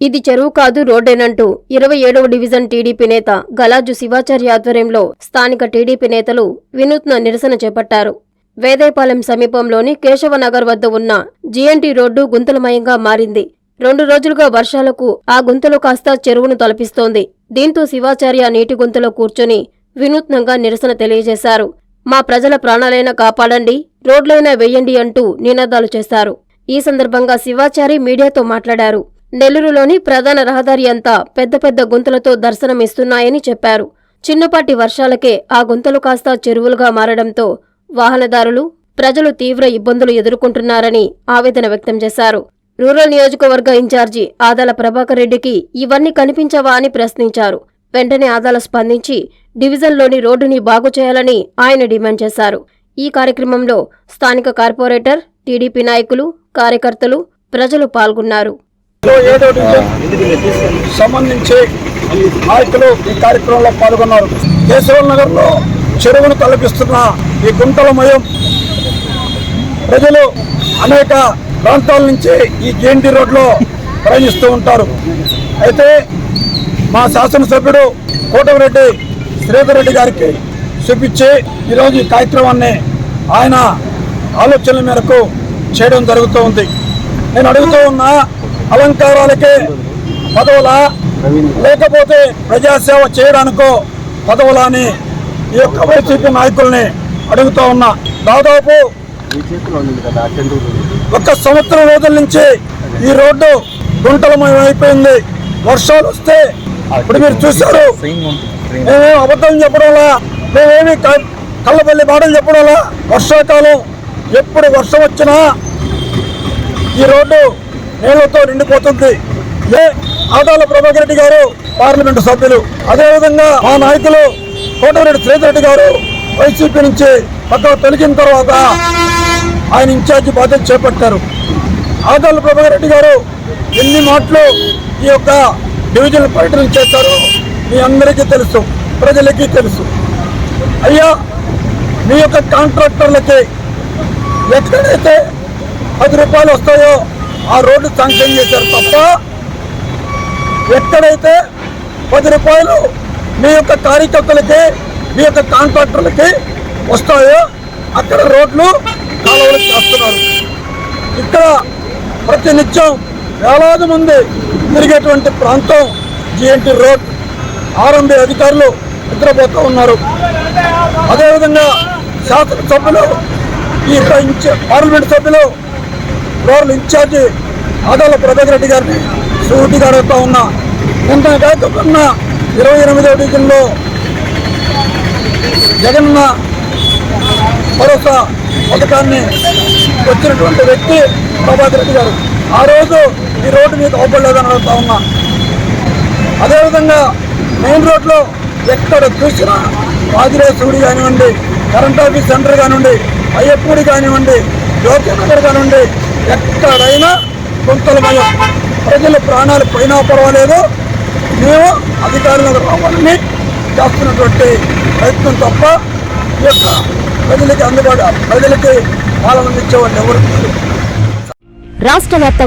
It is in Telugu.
ఇది చెరువు కాదు రోడ్డేనంటూ ఇరవై ఏడవ డివిజన్ టీడీపీ నేత గలాజు శివాచార్య ఆధ్వర్యంలో స్థానిక టీడీపీ నేతలు వినూత్న నిరసన చేపట్టారు. వేదేపాలెం సమీపంలోని కేశవనగర్ వద్ద ఉన్న జీఎన్టీ రోడ్డు గుంతలమయంగా మారింది. రెండు రోజులుగా వర్షాలకు ఆ గుంతలు కాస్త చెరువును తలపిస్తోంది. దీంతో శివాచార్య నీటి గుంతలో కూర్చొని వినూత్నంగా నిరసన తెలియజేశారు. మా ప్రజల ప్రాణాలైనా కాపాడండి రోడ్లైనా వెయ్యండి అంటూ నినాదాలు చేశారు. ఈ సందర్భంగా శివాచారి మీడియాతో మాట్లాడారు. నెల్లూరులోని ప్రధాన రహదారి అంతా పెద్ద పెద్ద గుంతలతో దర్శనమిస్తున్నాయని చెప్పారు. చిన్నపాటి వర్షాలకే ఆ గుంతలు కాస్త చెరువులుగా మారడంతో వాహనదారులు ప్రజలు తీవ్ర ఇబ్బందులు ఎదుర్కొంటున్నారని ఆవేదన వ్యక్తం చేశారు. రూరల్ నియోజకవర్గ ఇన్ఛార్జి ఆదాల ప్రభాకర్ రెడ్డికి ఇవన్నీ కనిపించవా అని ప్రశ్నించారు. వెంటనే ఆదాల స్పందించి డివిజన్లోని రోడ్డుని బాగు చేయాలని ఆయన డిమాండ్ చేశారు. ఈ కార్యక్రమంలో స్థానిక కార్పొరేటర్ టీడీపీ నాయకులు కార్యకర్తలు ప్రజలు పాల్గొన్నారు. ఏడో డివిజన్ సంబంధించి నాయకులు ఈ కార్యక్రమంలో పాల్గొన్నారు. కేశవ నగర్లో చెరువును తలపిస్తున్న ఈ గుంటలమయం ప్రజలు అనేక ప్రాంతాల నుంచి ఈ జేఎన్టీ రోడ్లో ప్రయాణిస్తూ ఉంటారు. అయితే మా శాసనసభ్యుడు కోటమిరెడ్డి శ్రీధర్ రెడ్డి గారికి చూపించి ఈరోజు ఈ కార్యక్రమాన్ని ఆయన ఆలోచనల మేరకు చేయడం జరుగుతూ ఉంది. నేను అడుగుతూ ఉన్నా అలంకారాలకే పదవులా? లేకపోతే ప్రజాసేవ చేయడానికో పదవులా అని ఈ యొక్క వైసీపీ నాయకుల్ని అడుగుతూ ఉన్నా. దాదాపు ఒక సంవత్సరం రోజుల నుంచి ఈ రోడ్డు గుంటలమయం అయిపోయింది వర్షాలు వస్తే ఇప్పుడు మీరు చూశారు. మేమేం అబద్ధం చెప్పడంలా? మేమేమి క- కళ్ళబల్లి మాటలు చెప్పడంలా? వర్షాకాలం ఎప్పుడు వర్షం వచ్చినా ఈ రోడ్డు నీళ్ళతో నిండిపోతుంది. ఏ ఆదాల ప్రభాకర్ రెడ్డి గారు పార్లమెంటు సభ్యులు. అదేవిధంగా మా నాయకులు కోటమిరెడ్డి శ్రీధర్ రెడ్డి గారు వైసీపీ నుంచి పక్కన తొలగిన తర్వాత ఆయన ఇన్ఛార్జి బాధ్యత చేపట్టారు. ఆదాల ప్రభాకర్ రెడ్డి గారు ఎన్ని మాటలు ఈ యొక్క డివిజన్ పర్యటన చేస్తారో మీ అందరికీ తెలుసు ప్రజలకి తెలుసు. అయ్యా మీ యొక్క కాంట్రాక్టర్లకి ఎక్కడైతే పది రూపాయలు వస్తాయో ఆ రోడ్డు శాంక్షన్ చేశారు తప్ప ఎక్కడైతే పది రూపాయలు మీ యొక్క కార్యకర్తలకి మీ యొక్క కాంట్రాక్టర్లకి వస్తాయో అక్కడ రోడ్లు కాలువలు చేస్తున్నారు. ఇక్కడ ప్రతినిత్యం వేలాది మంది తిరిగేటువంటి ప్రాంతం జిఎన్టీ రోడ్. ఆర్ఎంబి అధికారులు నిద్రపోతూ ఉన్నారు. అదేవిధంగా శాసనసభ్యులు ఈ యొక్క పార్లమెంట్ సభ్యులు రూరల్ ఇన్ఛార్జి ఆదాల ప్రభాకర్ రెడ్డి గారిని సూటిగా అడుగుతా ఉన్నా. నిన్న కాకుండా ఇరవై ఎనిమిదవ డివిజన్లో జగన్న భరోసా పథకాన్ని వచ్చినటువంటి వ్యక్తి ప్రభాకర్ రెడ్డి గారు. ఆ రోజు ఈ రోడ్డు మీకు అవపడలేదని అడుగుతా ఉన్నా. అదేవిధంగా మెయిన్ రోడ్లో ఎక్కడ చూసినా రాజరాజుడి కానివ్వండి కరెంట్ ఆఫీస్ సెంటర్ కానివ్వండి అయ్యప్పూడి కానివ్వండి జ్యోతినగర్ కానివ్వండి ఎక్కడైనా గుంతలమయం ప్రజల ప్రాణాలు పోయినా పర్వాలేదు. మేము అధికారులకు రావాలని చేస్తున్నటువంటి ప్రయత్నం తప్ప ఈ యొక్క ప్రజలకి అందుబాటు ప్రజలకి పాలన ఇచ్చేవాళ్ళు ఎవరు రాష్ట్ర